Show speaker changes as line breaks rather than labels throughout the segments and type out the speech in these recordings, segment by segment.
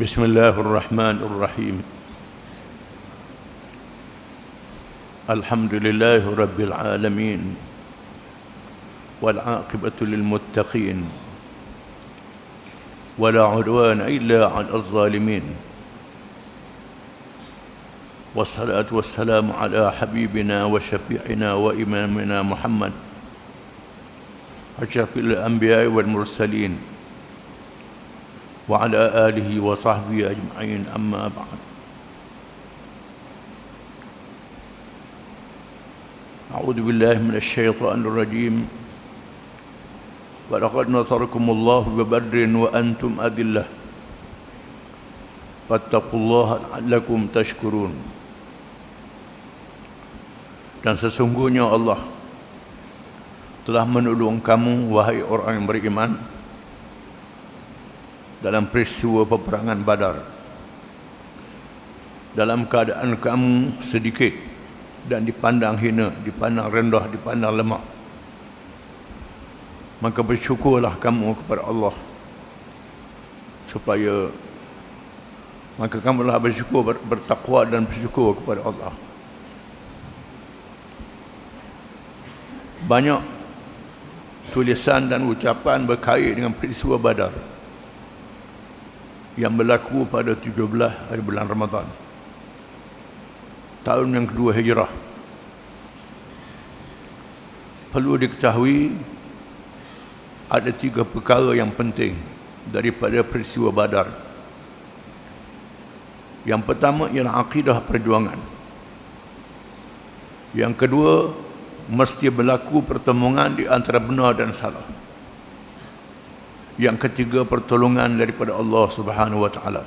بسم الله الرحمن الرحيم. الحمد لله رب العالمين والعاقبة للمتقين ولا عدوان إلا على الظالمين. والصلاة والسلام على حبيبنا وشفيعنا وإمامنا محمد أشرف الأنبياء والمرسلين. وعلى آله وصحبه أجمعين أما بعد أعوذ بالله من الشيطان الرجيم ولقد نصركم الله ببدر وأنتم أذلة فاتقوا الله لعلكم تشكرون dan sesungguhnya Allah telah menolong kamu wahai orang yang beriman dalam peristiwa peperangan Badar. Dalam keadaan kamu sedikit dan dipandang hina, dipandang rendah, dipandang lemah maka bersyukurlah kamu kepada Allah supaya maka kamulah bersyukur bertakwa dan bersyukur kepada Allah. Banyak tulisan dan ucapan berkait dengan peristiwa Badar yang berlaku pada 17 hari bulan Ramadan. Tahun yang kedua hijrah. Perlu diketahui ada tiga perkara yang penting daripada peristiwa Badar. Yang pertama ialah akidah perjuangan. Yang kedua mesti berlaku pertemuan di antara benar dan salah. Yang ketiga pertolongan daripada Allah Subhanahu wa taala.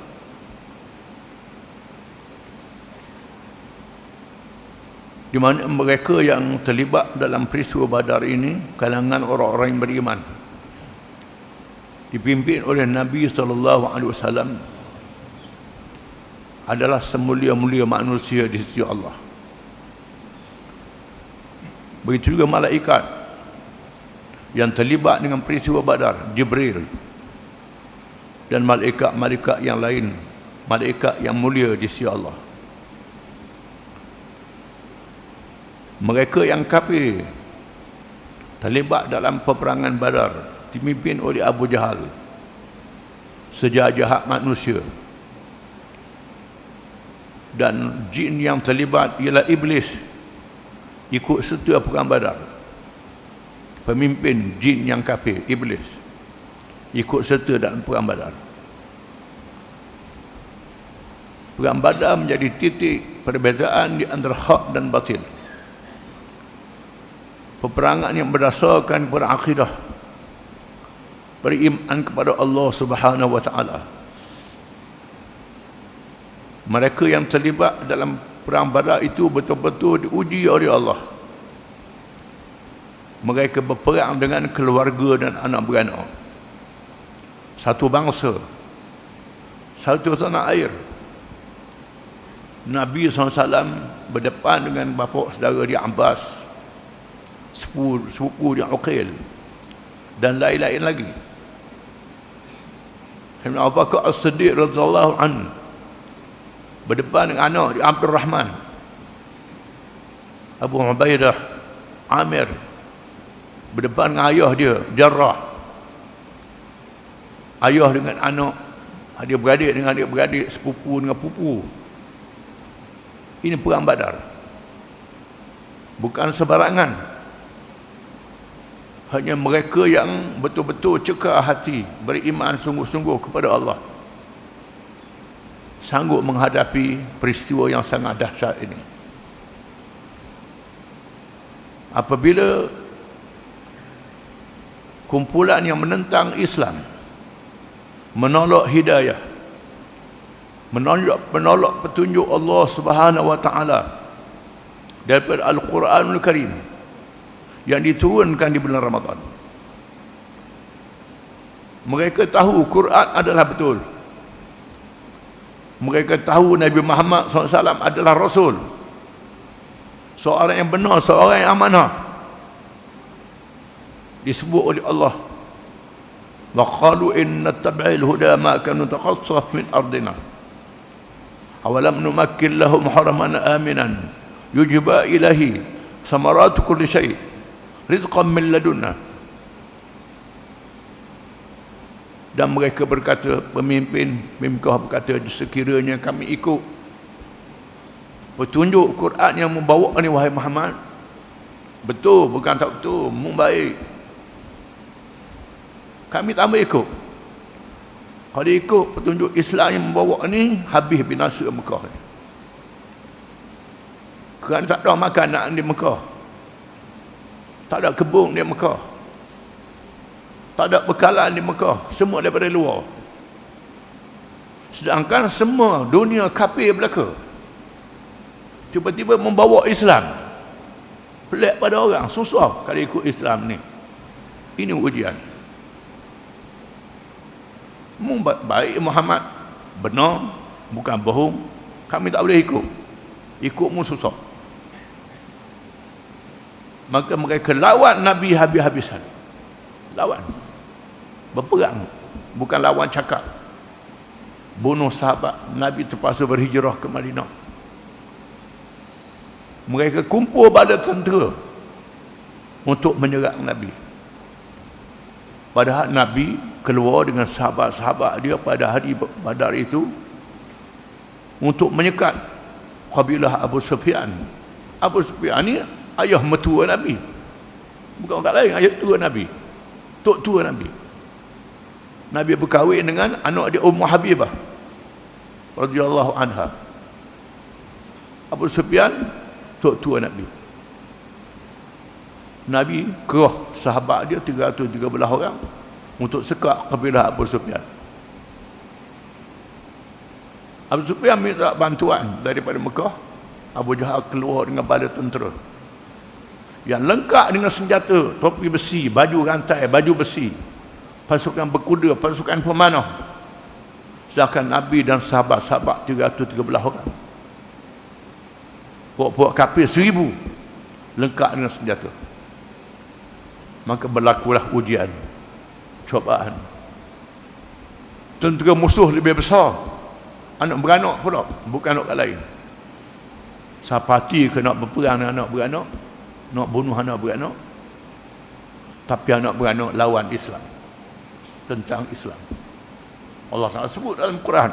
Di mana mereka yang terlibat dalam peristiwa Badar ini kalangan orang-orang yang beriman. Dipimpin oleh Nabi sallallahu alaihi wasallam adalah semulia-mulia manusia di sisi Allah. Begitu juga malaikat yang terlibat dengan peristiwa Badar, Jibril dan malaikat-malaikat yang lain, malaikat yang mulia di sisi Allah. Mereka yang kafir terlibat dalam peperangan Badar dipimpin oleh Abu Jahal sejahat manusia dan jin yang terlibat ialah iblis ikut serta perang badar pemimpin jin yang kafir iblis ikut serta dalam perang badar perang badar menjadi titik perbezaan di antara hak dan batil peperangan yang berdasarkan kepada akidah beriman kepada Allah Subhanahu wa taala. Mereka yang terlibat dalam perang badar itu betul-betul diuji oleh Allah mereka berperang dengan keluarga dan anak beranak. Satu bangsa satu tanah air. Nabi SAW berdepan dengan bapa saudara dia Abbas sepupu, dia Uqil dan lain-lain lagi. Ibn Abu Bakar As-Siddiq radhiyallahu anhu berdepan dengan anak di Abdul Rahman Abu Ubaidah Amir berdepan dengan ayah dia Jarrah. Ayah dengan anak. Adik beradik dengan adik beradik sepupu dengan pupu. Ini perang badar. Bukan sebarangan. Hanya mereka yang betul-betul cekah hati beriman sungguh-sungguh kepada Allah. Sanggup menghadapi peristiwa yang sangat dahsyat ini. Apabila kumpulan yang menentang Islam menolak hidayah menolak menolak petunjuk Allah Subhanahu wa taala daripada Al-Quranul Karim yang diturunkan di bulan Ramadan. Mereka tahu Quran adalah betul. Mereka tahu Nabi Muhammad SAW adalah Rasul. Seorang yang benar, seorang yang amanah disebut oleh Allah. Wa qalu inna tab'il huda ma kanu taqassaf min ardina. Awalam numakkil lahum haraman aminan. Yujba ilahi samarat kulli shay. Rizqan min ladunna. Dan mereka berkata pemimpin pemimpin berkata sekiranya kami ikut petunjuk Quran yang membawa ni wahai Muhammad. Betul bukan tak betul? Mu baik kami tak ambil ikut. Kalau ikut petunjuk Islam yang membawa ni habis binasa Mekah ni. Kerana tak ada makanan di Mekah. Tak ada kebun di Mekah. Tak ada bekalan di Mekah. Semua daripada luar. Sedangkan semua dunia kafir belaka. Tiba-tiba membawa Islam. Pelik pada orang. Susah kalau ikut Islam ni. Ini ujian baik Muhammad. Benar bukan bohong. Kami tak boleh ikut. Ikutmu susah. Maka mereka lawan Nabi habis-habisan. Lawan. Berperang. Bukan lawan cakap. Bunuh sahabat. Nabi terpaksa berhijrah ke Madinah. Mereka kumpul pada tentera untuk menyerang Nabi. Padahal Nabi keluar dengan sahabat-sahabat dia pada hari badar itu untuk menyekat kabilah Abu Sufyan. Abu Sufyan ni ayah metua Nabi. Bukan orang lain ayah tua Nabi. Tok tua Nabi. Nabi berkahwin dengan anak dia Ummu Habibah radhiyallahu anha. Abu Sufyan tok tua Nabi. Nabi kerah sahabat dia 313 orang untuk sekat kabilah Abu Sufyan. Abu Sufyan minta bantuan daripada Mekah. Abu Jahal keluar dengan bala tentera. Yang lengkap dengan senjata, topi besi, baju rantai, baju besi. Pasukan berkuda, pasukan pemanah. Sedangkan Nabi dan sahabat-sahabat 313 orang. Puak-puak kafir seribu. Lengkap dengan senjata. Maka berlakulah ujian cobaan. Tentera musuh lebih besar. Anak beranak pula bukan anak lain. Sapati ke nak berperang dengan anak beranak nak bunuh anak beranak tapi anak beranak lawan Islam tentang Islam. Allah Taala sebut dalam Quran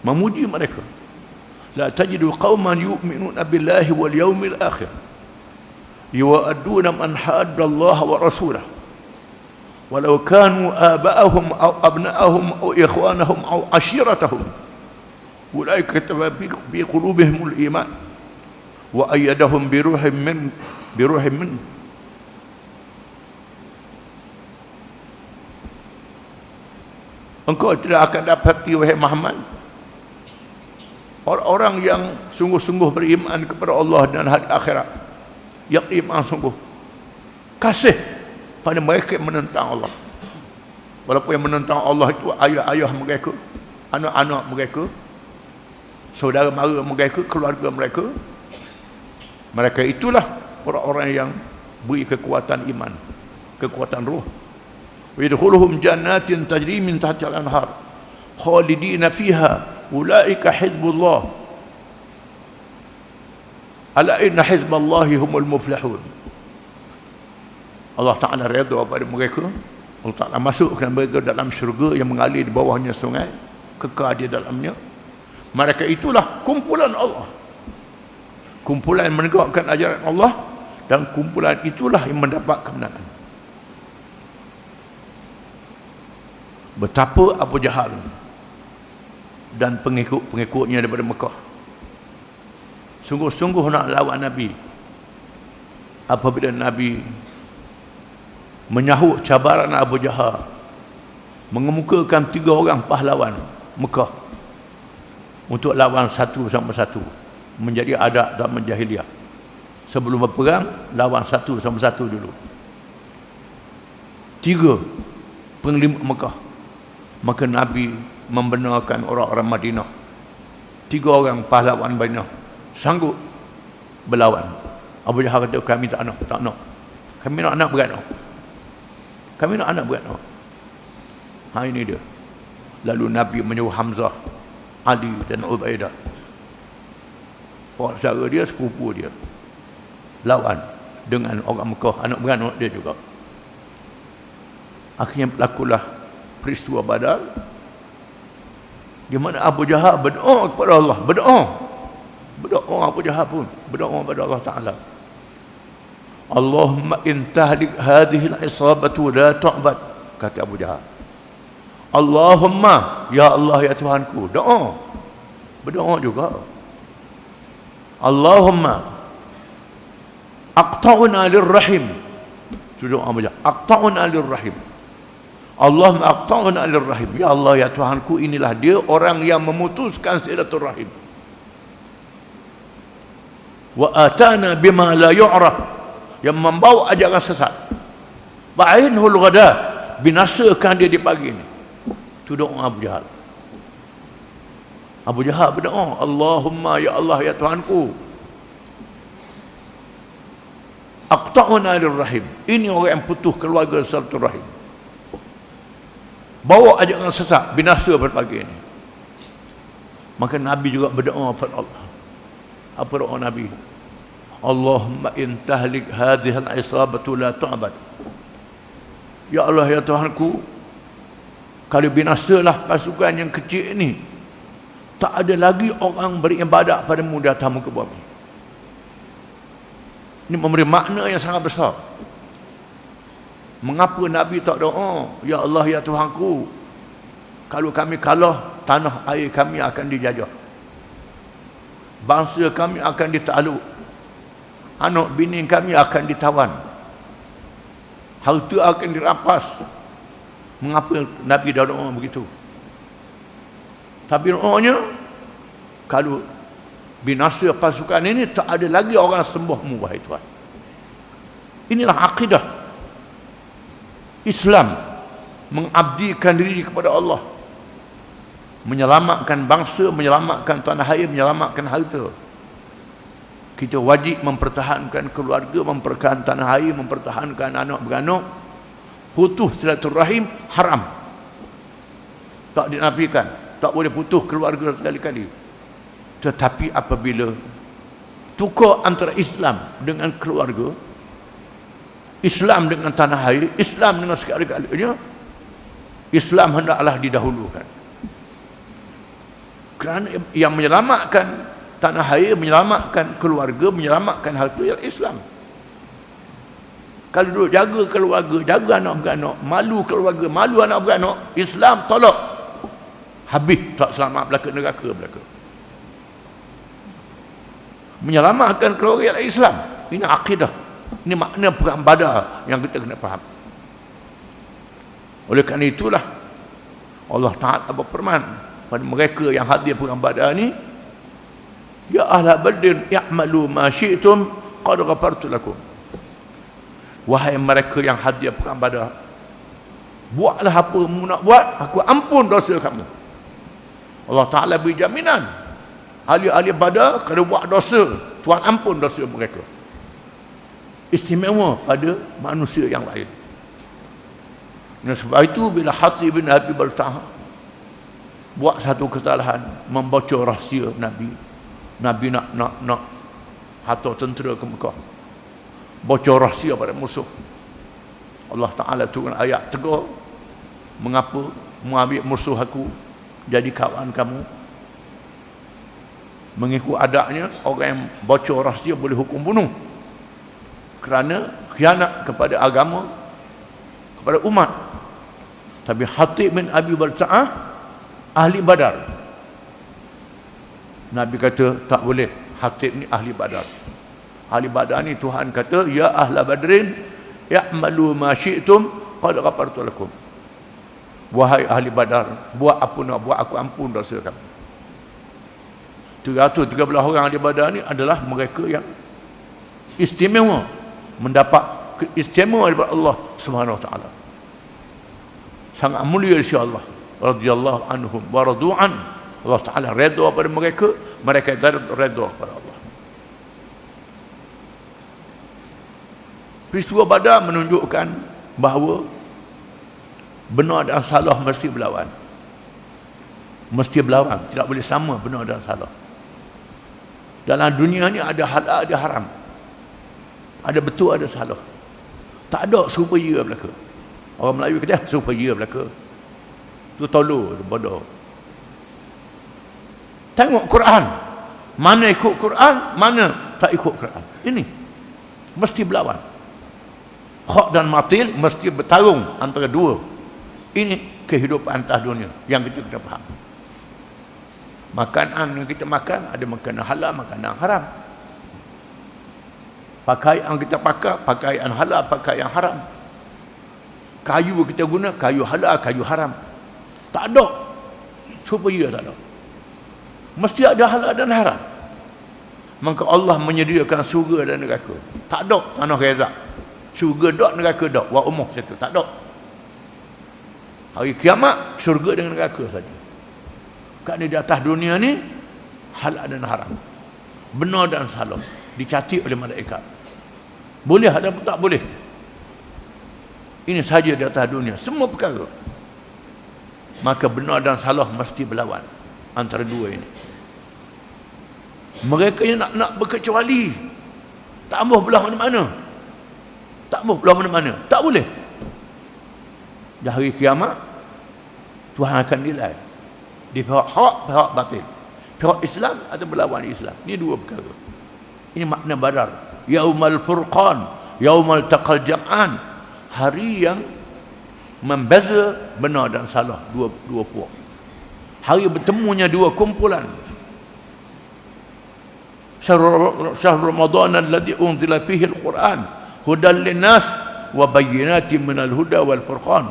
memuji mereka. La tajidu qauman yu'minuna billahi wal yawmil akhir yu'aduna man hadda Allah wa rasulahu aw abna'ahum aw ikhwanahum aw ashiratahum. Ulaika kataba bi qulubihim al-iman. Wa ayyadahum bi ruhin min bi ruhin min. Engkau tidak akan dapati wahai Muhammad. Orang-orang yang sungguh-sungguh beriman kepada Allah dan hari akhirat. Yang iman sungguh. Kasih pada mereka yang menentang Allah. Walaupun yang menentang Allah itu ayah-ayah mereka anak-anak mereka saudara mara mereka keluarga mereka mereka itulah orang-orang yang beri kekuatan iman kekuatan roh. Yadkhuluhum jannatin tajri min tahtiha al-anhar khalidina fiha ulaika hizbullah. Ala inna hizballahi humul muflihun Allah Ta'ala redha kepada mereka. Allah Ta'ala masukkan mereka dalam syurga yang mengalir di bawahnya sungai kekal di dalamnya. Mereka itulah kumpulan Allah. Kumpulan yang menegakkan ajaran Allah dan kumpulan itulah yang mendapat kemenangan. Betapa Abu Jahal dan pengikut-pengikutnya daripada Mekah. Sungguh-sungguh nak lawan Nabi. Apabila Nabi menyahut cabaran Abu Jahal. Mengemukakan tiga orang pahlawan Mekah untuk lawan satu sama satu menjadi adat zaman jahiliah. Sebelum berperang lawan satu sama satu dulu. Tiga penglima Mekah. Maka Nabi membenarkan orang-orang Madinah. Tiga orang pahlawan Madinah sanggup berlawan. Abu Jahal kata kami tak nak tak nak. Kami nak anak beranak kami nak anak beranak. Ha ini dia. Lalu Nabi menyuruh Hamzah, Ali dan Ubaidah. Saudara dia sepupu dia. Lawan dengan orang Mekah, anak beranak dia juga. Akhirnya berlakulah peristiwa Badar. Di mana Abu Jahal berdoa kepada Allah, berdoa. Berdoa Abu Jahal pun, berdoa kepada Allah Taala. Allahumma in tahlik hadhihi al-isabatu la tu'bad. Kata Abu Jahal. Allahumma ya Allah ya Tuhanku. Doa. Berdoa juga. Allahumma aqta'una lirrahim. Itu doa Abu Jahal. Aqta'una lirrahim. Allahumma aqta'una lirrahim. Ya Allah ya Tuhanku inilah dia orang yang memutuskan silaturahim. Wa atana bima la yu'raf yang membawa ajaran sesat. Ba'inhul ghada binasakan dia di pagi ini itu doa Abu Jahal. Abu Jahal berdoa Allahumma ya Allah ya Tuhanku aqta'una rahim ini orang yang putus keluarga satu rahim. Bawa ajaran sesat binasa pada pagi ini maka Nabi juga berdoa kepada Allah. Apa doa Nabi Allahumma in tahlik hadhihi al-isabatu la tu'bad. Ya Allah ya Tuhanku, kalau binasalah pasukan yang kecil ini, tak ada lagi orang beribadat pada muda tamu ke bumi. Ini memberi makna yang sangat besar. Mengapa Nabi tak doa, Ya Allah ya Tuhanku, kalau kami kalah, tanah air kami akan dijajah. Bangsa kami akan ditakluk anak bini kami akan ditawan. Harta akan dirampas mengapa Nabi dah doa begitu? Tapi doanya kalau binasa pasukan ini tak ada lagi orang sembahmu wahai Tuhan. Inilah akidah Islam mengabdikan diri kepada Allah. Menyelamatkan bangsa menyelamatkan tanah air menyelamatkan harta kita wajib mempertahankan keluarga, mempertahankan tanah air, mempertahankan anak beranak. Putus silaturahim haram. Tak dinafikan. Tak boleh putus keluarga sekali-kali. Tetapi apabila tukar antara Islam dengan keluarga, Islam dengan tanah air, Islam dengan sekali-kalinya, Islam hendaklah didahulukan. Kerana yang menyelamatkan tanah air menyelamatkan keluarga menyelamatkan harta yang Islam. Kalau duduk jaga keluarga jaga anak beranak malu keluarga malu anak beranak Islam tolak. Habis tak selamat belaka neraka belaka. Menyelamatkan keluarga yang Islam. Ini akidah. Ini makna perang badar yang kita kena faham. Oleh kerana itulah Allah Ta'ala berfirman pada mereka yang hadir perang badar ini Ya ahla badrin i'malu ma syi'tum qad ghafartu lakum. Wahai mereka yang hadir perang Badar, buatlah apa kamu nak buat, aku ampun dosa kamu. Allah Taala beri jaminan. Ahli-ahli Badar kalau buat dosa, Tuhan ampun dosa mereka. Istimewa pada manusia yang lain. Dan sebab itu bila Hasib bin Abi Baltah buat satu kesalahan membaca rahsia Nabi Nabi nak nak nak hantar tentera ke Mekah. Bocor rahsia pada musuh. Allah Ta'ala turun ayat tegur. Mengapa mengambil musuh aku jadi kawan kamu? Mengikut adaknya, orang yang bocor rahsia boleh hukum bunuh. Kerana khianat kepada agama, kepada umat. Tapi Hatib bin Abi Balta'ah, ahli badar. Nabi kata tak boleh Hatib ni ahli badar. Ahli badar ni Tuhan kata ya ahla badrin ya'malu ma syi'tum qad ghafartu lakum. Wahai ahli badar buat apa nak buat aku ampun dosa kamu. 313 orang ahli badar ni adalah mereka yang istimewa mendapat istimewa daripada Allah Subhanahu wa taala. Sangat mulia insya-Allah radhiyallahu anhum wa radu'an Allah Ta'ala redha pada mereka mereka redha kepada Allah. Peristiwa badar menunjukkan bahawa benar dan salah mesti berlawan. Mesti berlawan tidak boleh sama benar dan salah. Dalam dunia ni ada halal ada haram. Ada betul ada salah. Tak ada supaya belaka orang Melayu kata supaya belaka tu tolu tu bodoh tengok Quran. Mana ikut Quran mana tak ikut Quran. Ini. Mesti berlawan. Hak dan matil mesti bertarung antara dua. Ini kehidupan atas dunia. Yang kita kena faham. Makanan yang kita makan ada makanan halal makanan haram. Pakaian kita pakai pakaian halal pakaian haram. Kayu kita guna kayu halal kayu haram. Tak ada. Supaya tak ada mesti ada halal dan haram. Maka Allah menyediakan surga dan neraka. Tak ada tanah rezak syurga dok neraka dok. Wa umuh situ. Tak dok hari kiamat syurga dengan neraka saja. Kerana di atas dunia ni halal dan haram. Benar dan salah. Dicatat oleh malaikat. Boleh ada tak boleh? Ini saja di atas dunia. Semua perkara. Maka benar dan salah mesti berlawan. Antara dua ini mereka yang nak nak berkecuali. Tak mahu belah mana-mana. Tak mahu belah mana-mana. Tak boleh. Di hari kiamat Tuhan akan nilai. Di pihak hak pihak batil pihak Islam atau berlawan Islam. Ini dua perkara. Ini makna badar yaumal furqan yaumal taqal jam'an. Hari yang membeza benar dan salah. Dua dua puak. Hari bertemunya dua kumpulan syahr ramadan alladhi unzila fihi al-quran. Hudan linnas wa bayyinatin minal huda wal furqan.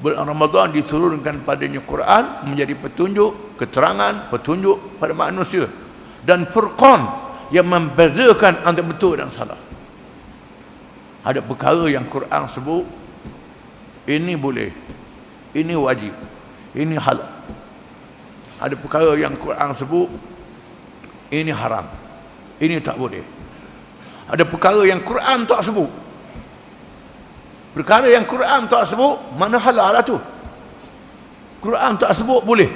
Bulan Ramadan diturunkan padanya Quran menjadi petunjuk keterangan petunjuk pada manusia. Dan furqan yang membezakan antara betul dan salah. Ada perkara yang Quran sebut ini boleh ini wajib ini halal. Ada perkara yang Quran sebut ini haram ini tak boleh. Ada perkara yang Quran tak sebut. Perkara yang Quran tak sebut mana halal lah tu? Quran tak sebut boleh.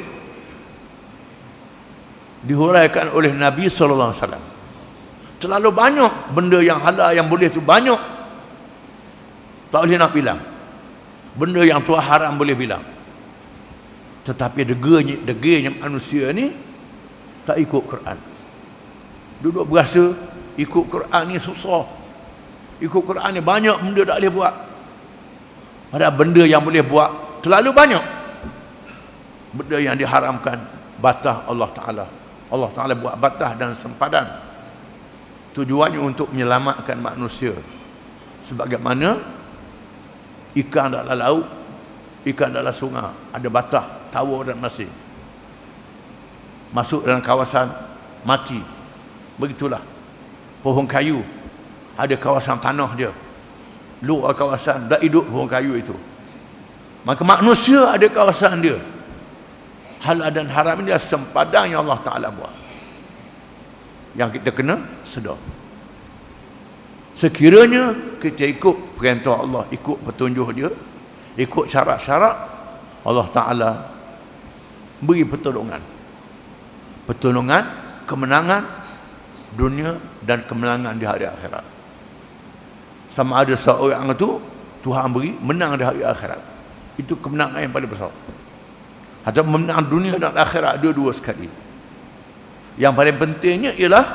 Dihuraikan oleh Nabi SAW terlalu banyak benda yang halal yang boleh tu banyak. Tak boleh nak bilang. Benda yang tuan haram boleh bilang. Tetapi deganya, deganya manusia ni tak ikut Quran duduk berasa ikut Quran ni susah. Ikut Quran ni banyak benda tak boleh buat. Ada benda yang boleh buat terlalu banyak. Benda yang diharamkan batah Allah Ta'ala. Allah Ta'ala buat batah dan sempadan. Tujuannya untuk menyelamatkan manusia. Sebagaimana ikan dalam laut ikan dalam sungai ada batah tawar dan masing masuk dalam kawasan mati begitulah. Pohon kayu. Ada kawasan tanah dia. Luar kawasan. Dah hidup pohon kayu itu. Maka manusia ada kawasan dia. Halal dan haram adalah sempadan yang Allah Ta'ala buat. Yang kita kena sedar. Sekiranya kita ikut perintah Allah ikut petunjuk dia ikut syarat-syarat Allah Ta'ala beri pertolongan. Pertolongan kemenangan dunia dan kemenangan di hari akhirat. Sama ada seorang itu Tuhan beri menang di hari akhirat. Itu kemenangan yang paling besar. Atau menang dunia dan akhirat dua-dua sekali. Yang paling pentingnya ialah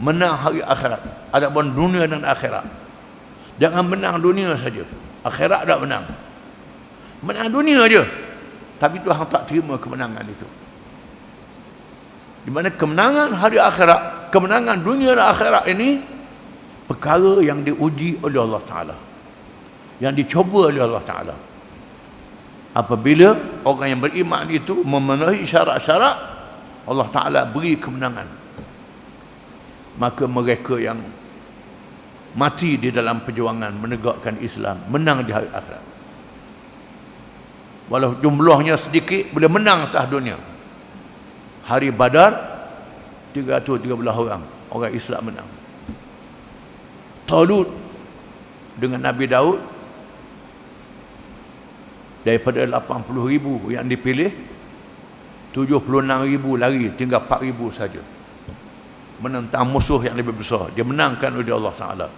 menang hari akhirat. Ataupun dunia dan akhirat. Jangan menang dunia saja. Akhirat tak menang. Menang dunia saja tapi Tuhan tak terima kemenangan itu di mana kemenangan hari akhirat kemenangan dunia dan akhirat ini perkara yang diuji oleh Allah Ta'ala. Yang dicoba oleh Allah Ta'ala. Apabila orang yang beriman itu memenuhi syarat-syarat Allah Ta'ala beri kemenangan. Maka mereka yang mati di dalam perjuangan menegakkan Islam menang di hari akhirat. Walau jumlahnya sedikit boleh menang atas dunia hari badar 313 orang orang Islam menang. Talut dengan Nabi Daud daripada 80 ribu yang dipilih 76 ribu lari tinggal 4 ribu saja. Menentang musuh yang lebih besar. Dia menangkan oleh Allah Ta'ala.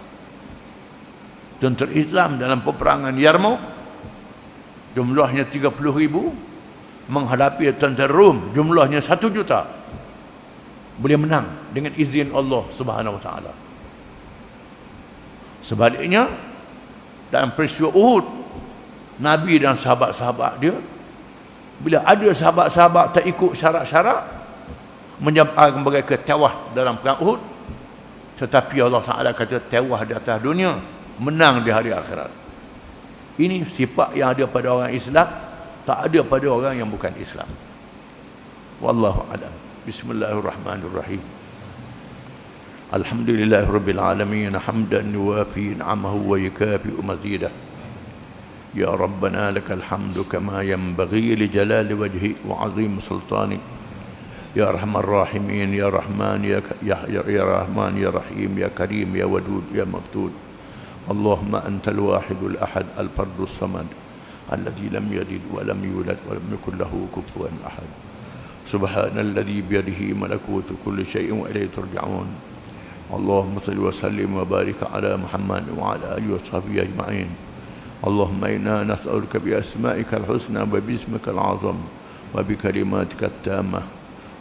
Tentera Islam dalam peperangan Yarmouk jumlahnya 30 ribu menghadapi tentera Rom jumlahnya 1 juta. Boleh menang dengan izin Allah Subhanahu Wa Taala. Sebaliknya dalam peristiwa Uhud Nabi dan sahabat-sahabat dia bila ada sahabat-sahabat tak ikut syarat-syarat menyebabkan mereka tewas dalam perang Uhud tetapi Allah Taala kata tewas di atas dunia menang di hari akhirat. Ini sifat yang ada pada orang Islam tak ada pada orang yang bukan Islam wallahu a'lam bismillahirrahmanirrahim alhamdulillahirabbil alamin hamdan yuwafi ni'amahu wa yukafi mazidah يا ربنا لك الحمد كما ينبغي لجلال وجهك وعظيم سلطانك يا ارحم الراحمين يا رحمن يا, يا, يا رحمن يا رحيم يا كريم يا ودود يا مفتود اللهم انت الواحد الاحد الفرد الصمد الذي لم يلد ولم يولد ولم يكن له كفوا احد سبحان الذي بيده ملكوت كل شيء واليه ترجعون اللهم صل وسلم وبارك على محمد وعلى اله وصحبه اجمعين اللهم إنا نسألك بأسمائك الحسنى وباسمك العظم وبكلماتك التامة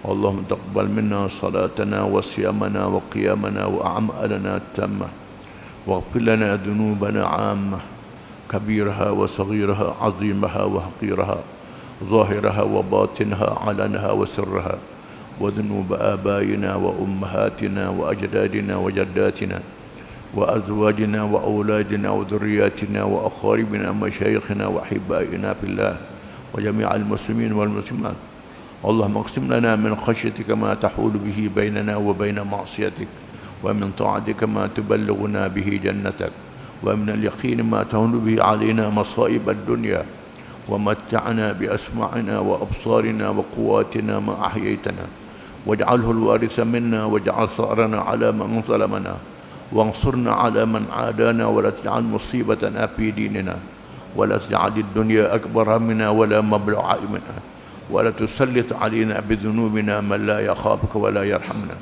اللهم تقبل منا صلاتنا وصيامنا وقيامنا وأعمالنا التامة واغفر لنا ذنوبنا عامة كبيرها وصغيرها عظيمها وحقيرها ظاهرها وباطنها علنها وسرها وذنوب آبائنا وأمهاتنا وأجدادنا وجداتنا وأزواجنا وأولادنا وذرياتنا وأقاربنا ومشايخنا وأحبائنا في الله وجميع المسلمين والمسلمات. اللهم اقسم لنا من خشيتك ما تحول به بيننا وبين معصيتك ومن طاعتك ما تبلغنا به جنتك. ومن اليقين ما تهون به علينا مصائب الدنيا ومتعنا بأسماعنا وأبصارنا وقواتنا ما أحييتنا. واجعله الوارث منا واجعل ثأرنا على من ظلمنا. وانصرنا على من عادانا ولا تجعل مصيبتنا في ديننا. ولا تجعل الدنيا أكبر منا ولا مبلغ علمنا. ولا تسلط علينا بذنوبنا من لا يخافك ولا يرحمنا.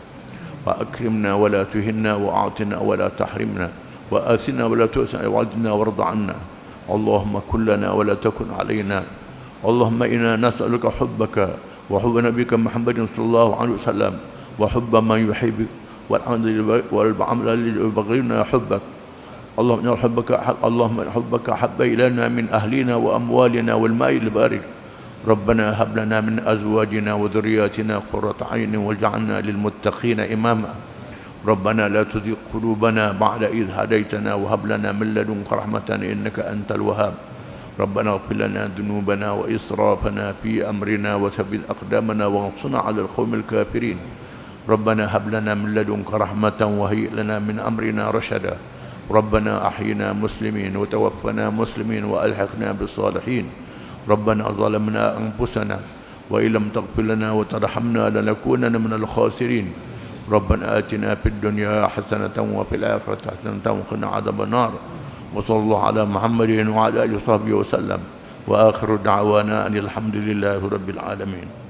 وأكرمنا ولا تهنا وأعطنا ولا تحرمنا. وآثنا ولا تؤثنا وعدنا وارض عنا. اللهم كلنا ولا تكن علينا. اللهم إنا نسألك حبك وحب نبيك محمد صلى الله عليه وسلم وحب من يحبك والعمل الذي حبك. اللهم إن حبك اللهم إن حبك حب إلينا من أهلنا وأموالنا والماء البارد. ربنا هب لنا من أزواجنا وذرياتنا قرة عين واجعلنا للمتقين إماما. ربنا لا تزغ قلوبنا بعد إذ هديتنا وهب لنا من لدنك رحمة إنك أنت الوهاب. ربنا اغفر لنا ذنوبنا وإسرافنا في أمرنا وثبت أقدامنا وانصرنا على القوم الكافرين. ربنا هب لنا من لدنك رحمة وهيئ لنا من أمرنا رشدا. ربنا أحينا مسلمين وتوفنا مسلمين وألحقنا بالصالحين. ربنا ظلمنا أنفسنا وإن لم تغفر لنا وترحمنا لنكونن من الخاسرين. ربنا آتنا في الدنيا حسنة وفي الآخرة حسنة وقنا عذاب النار. وصلى الله على محمد وعلى آله وصحبه وسلم. وآخر دعوانا أن الحمد لله رب العالمين.